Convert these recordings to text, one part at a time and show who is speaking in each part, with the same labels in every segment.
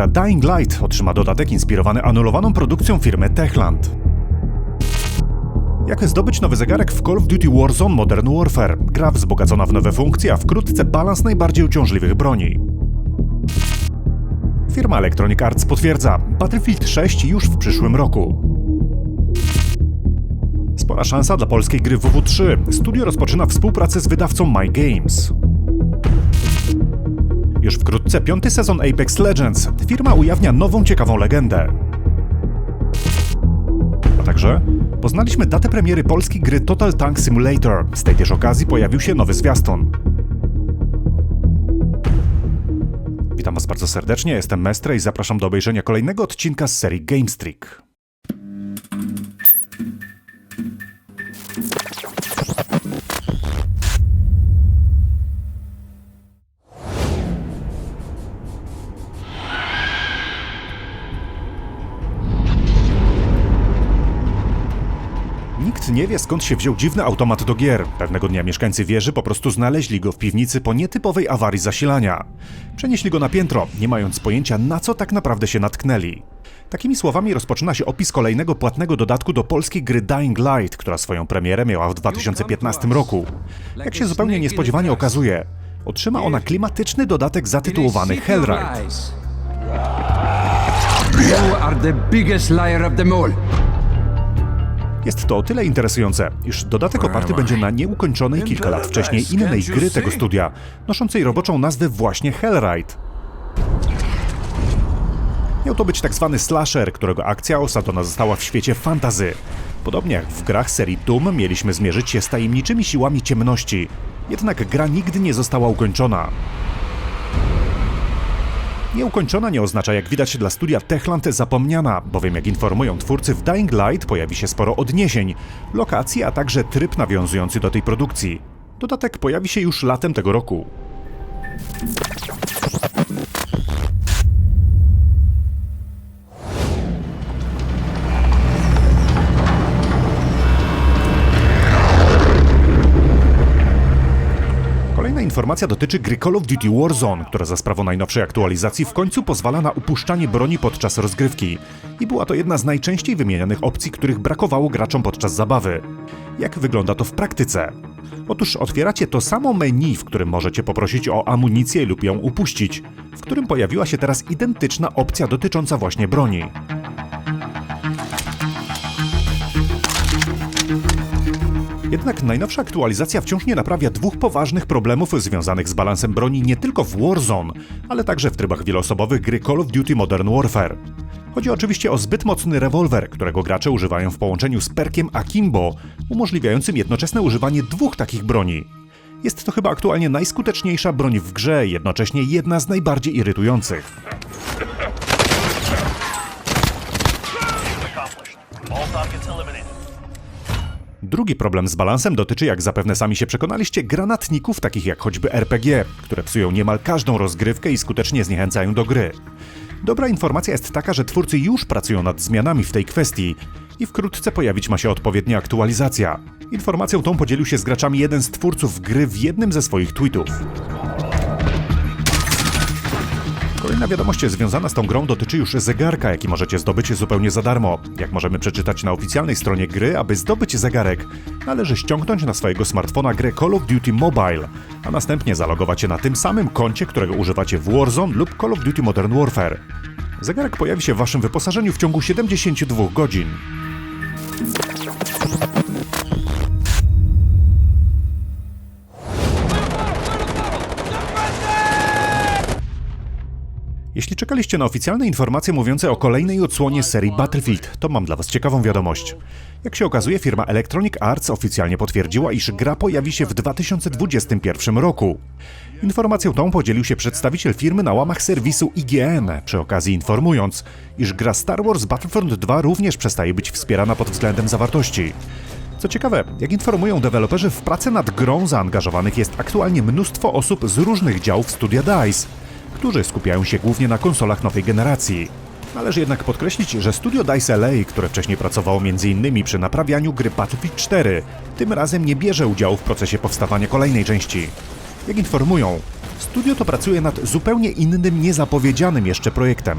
Speaker 1: gra Dying Light otrzyma dodatek inspirowany anulowaną produkcją firmy Techland. Jak zdobyć nowy zegarek w Call of Duty Warzone Modern Warfare? Gra wzbogacona w nowe funkcje, a wkrótce balans najbardziej uciążliwych broni. Firma Electronic Arts potwierdza, Battlefield 6 już w przyszłym roku. Spora szansa dla polskiej gry WW3. Studio rozpoczyna współpracę z wydawcą My Games. Już wkrótce piąty sezon Apex Legends. Firma ujawnia nową ciekawą legendę. A także poznaliśmy datę premiery polskiej gry Total Tank Simulator. Z tej też okazji pojawił się nowy zwiastun. Witam Was bardzo serdecznie, jestem Mestre i zapraszam do obejrzenia kolejnego odcinka z serii Gamestreak. Wie skąd się wziął dziwny automat do gier. Pewnego dnia mieszkańcy wieży po prostu znaleźli go w piwnicy po nietypowej awarii zasilania. Przenieśli go na piętro, nie mając pojęcia na co tak naprawdę się natknęli. Takimi słowami rozpoczyna się opis kolejnego płatnego dodatku do polskiej gry Dying Light, która swoją premierę miała w 2015 roku. Jak się zupełnie niespodziewanie okazuje, otrzyma ona klimatyczny dodatek zatytułowany Hellride.
Speaker 2: You are the biggest liar of them all.
Speaker 1: Jest to o tyle interesujące, iż dodatek oparty będzie na nieukończonej kilka lat wcześniej innej gry tego studia, noszącej roboczą nazwę właśnie Hellride. Miał to być tak zwany slasher, którego akcja osadzona została w świecie fantazy. Podobnie jak w grach serii Doom mieliśmy zmierzyć się z tajemniczymi siłami ciemności. Jednak gra nigdy nie została ukończona. Nieukończona nie oznacza, jak widać dla studia Techland, zapomniana, bowiem jak informują twórcy, w Dying Light pojawi się sporo odniesień, lokacji, a także tryb nawiązujący do tej produkcji. Dodatek pojawi się już latem tego roku. Informacja dotyczy gry Call of Duty Warzone, która za sprawą najnowszej aktualizacji w końcu pozwala na upuszczanie broni podczas rozgrywki. I była to jedna z najczęściej wymienianych opcji, których brakowało graczom podczas zabawy. Jak wygląda to w praktyce? Otóż otwieracie to samo menu, w którym możecie poprosić o amunicję lub ją upuścić, w którym pojawiła się teraz identyczna opcja dotycząca właśnie broni. Jednak najnowsza aktualizacja wciąż nie naprawia dwóch poważnych problemów związanych z balansem broni nie tylko w Warzone, ale także w trybach wieloosobowych gry Call of Duty Modern Warfare. Chodzi oczywiście o zbyt mocny rewolwer, którego gracze używają w połączeniu z perkiem Akimbo, umożliwiającym jednoczesne używanie dwóch takich broni. Jest to chyba aktualnie najskuteczniejsza broń w grze, jednocześnie jedna z najbardziej irytujących. Drugi problem z balansem dotyczy, jak zapewne sami się przekonaliście, granatników takich jak choćby RPG, które psują niemal każdą rozgrywkę i skutecznie zniechęcają do gry. Dobra informacja jest taka, że twórcy już pracują nad zmianami w tej kwestii i wkrótce pojawić ma się odpowiednia aktualizacja. Informacją tą podzielił się z graczami jeden z twórców gry w jednym ze swoich tweetów. Kolejna wiadomość związana z tą grą dotyczy już zegarka, jaki możecie zdobyć zupełnie za darmo. Jak możemy przeczytać na oficjalnej stronie gry, aby zdobyć zegarek, należy ściągnąć na swojego smartfona grę Call of Duty Mobile, a następnie zalogować się na tym samym koncie, którego używacie w Warzone lub Call of Duty Modern Warfare. Zegarek pojawi się w waszym wyposażeniu w ciągu 72 godzin. Jeśli czekaliście na oficjalne informacje mówiące o kolejnej odsłonie serii Battlefield, to mam dla Was ciekawą wiadomość. Jak się okazuje, firma Electronic Arts oficjalnie potwierdziła, iż gra pojawi się w 2021 roku. Informacją tą podzielił się przedstawiciel firmy na łamach serwisu IGN, przy okazji informując, iż gra Star Wars Battlefront 2 również przestaje być wspierana pod względem zawartości. Co ciekawe, jak informują deweloperzy, w pracę nad grą zaangażowanych jest aktualnie mnóstwo osób z różnych działów studia DICE, którzy skupiają się głównie na konsolach nowej generacji. Należy jednak podkreślić, że studio DICE LA, które wcześniej pracowało m.in. przy naprawianiu gry Battlefield 4, tym razem nie bierze udziału w procesie powstawania kolejnej części. Jak informują, Studio to pracuje nad zupełnie innym, niezapowiedzianym jeszcze projektem.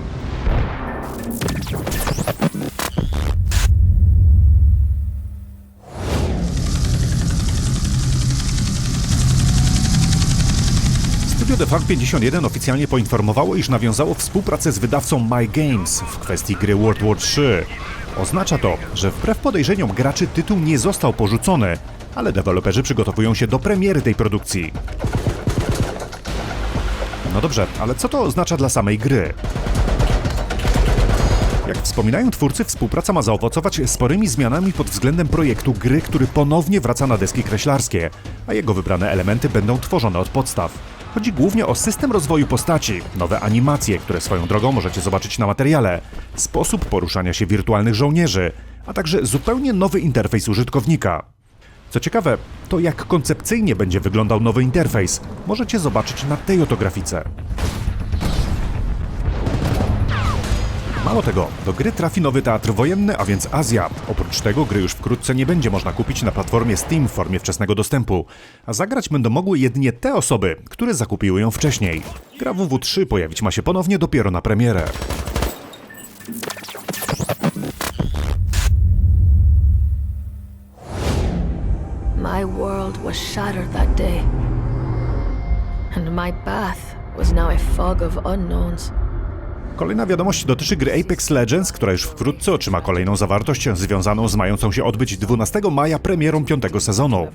Speaker 1: Studio The Funk 51 oficjalnie poinformowało, iż nawiązało współpracę z wydawcą My Games w kwestii gry World War III. Oznacza to, że wbrew podejrzeniom graczy tytuł nie został porzucony, ale deweloperzy przygotowują się do premiery tej produkcji. No dobrze, ale co to oznacza dla samej gry? Jak wspominają twórcy, współpraca ma zaowocować sporymi zmianami pod względem projektu gry, który ponownie wraca na deski kreślarskie, a jego wybrane elementy będą tworzone od podstaw. Chodzi głównie o system rozwoju postaci, nowe animacje, które swoją drogą możecie zobaczyć na materiale, sposób poruszania się wirtualnych żołnierzy, a także zupełnie nowy interfejs użytkownika. Co ciekawe, to jak koncepcyjnie będzie wyglądał nowy interfejs, możecie zobaczyć na tej oto Mało tego, do gry trafi nowy teatr wojenny, a więc Azja. Oprócz tego gry już wkrótce nie będzie można kupić na platformie Steam w formie wczesnego dostępu, a zagrać będą mogły jedynie te osoby, które zakupiły ją wcześniej. Gra WW3 pojawić ma się ponownie dopiero na premierę.
Speaker 3: My world was shattered that day. And my path was now a fog of unknowns.
Speaker 1: Kolejna wiadomość dotyczy gry Apex Legends, która już wkrótce otrzyma kolejną zawartość związaną z mającą się odbyć 12 maja premierą piątego sezonu.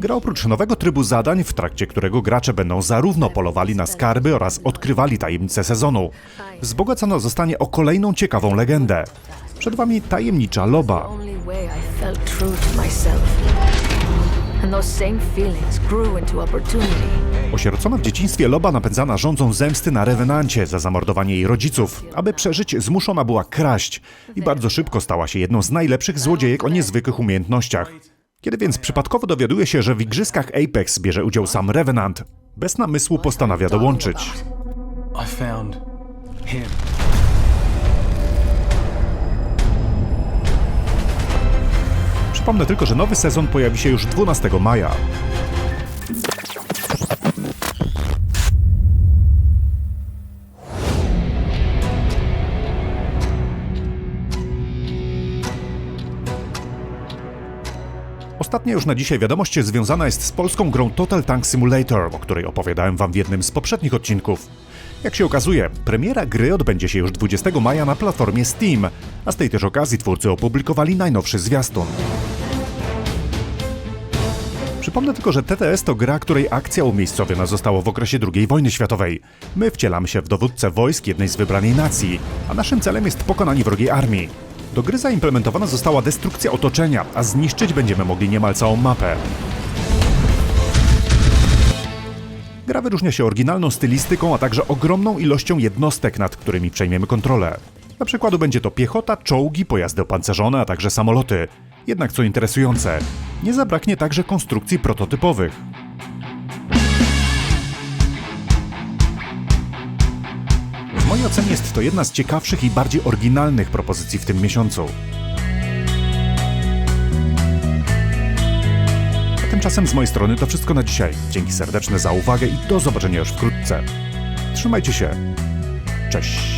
Speaker 1: Gra oprócz nowego trybu zadań, w trakcie którego gracze będą zarówno polowali na skarby oraz odkrywali tajemnice sezonu, wzbogacona zostanie o kolejną ciekawą legendę. Przed wami tajemnicza loba.
Speaker 3: And those same feelings grew into opportunity.
Speaker 1: Osierocona w dzieciństwie Loba napędzana rządzą zemsty na rewenancie za zamordowanie jej rodziców. Aby przeżyć, zmuszona była kraść i bardzo szybko stała się jedną z najlepszych złodziejek o niezwykłych umiejętnościach. Kiedy więc przypadkowo dowiaduje się, że w igrzyskach Apex bierze udział sam Revenant, bez namysłu postanawia dołączyć.
Speaker 4: I found him.
Speaker 1: Przypomnę tylko, że nowy sezon pojawi się już 12 maja. Ostatnia już na dzisiaj wiadomość związana jest z polską grą Total Tank Simulator, o której opowiadałem wam w jednym z poprzednich odcinków. Jak się okazuje, premiera gry odbędzie się już 20 maja na platformie Steam, a z tej też okazji twórcy opublikowali najnowszy zwiastun. Przypomnę tylko, że TTS to gra, której akcja umiejscowiona została w okresie II wojny światowej. My wcielamy się w dowódcę wojsk jednej z wybranej nacji, a naszym celem jest pokonanie wrogiej armii. Do gry zaimplementowana została destrukcja otoczenia, a zniszczyć będziemy mogli niemal całą mapę. Gra wyróżnia się oryginalną stylistyką, a także ogromną ilością jednostek, nad którymi przejmiemy kontrolę. Na przykładu będzie to piechota, czołgi, pojazdy opancerzone, a także samoloty. Jednak co interesujące, nie zabraknie także konstrukcji prototypowych. W mojej ocenie jest to jedna z ciekawszych i bardziej oryginalnych propozycji w tym miesiącu. A tymczasem z mojej strony to wszystko na dzisiaj. Dzięki serdeczne za uwagę i do zobaczenia już wkrótce. Trzymajcie się. Cześć.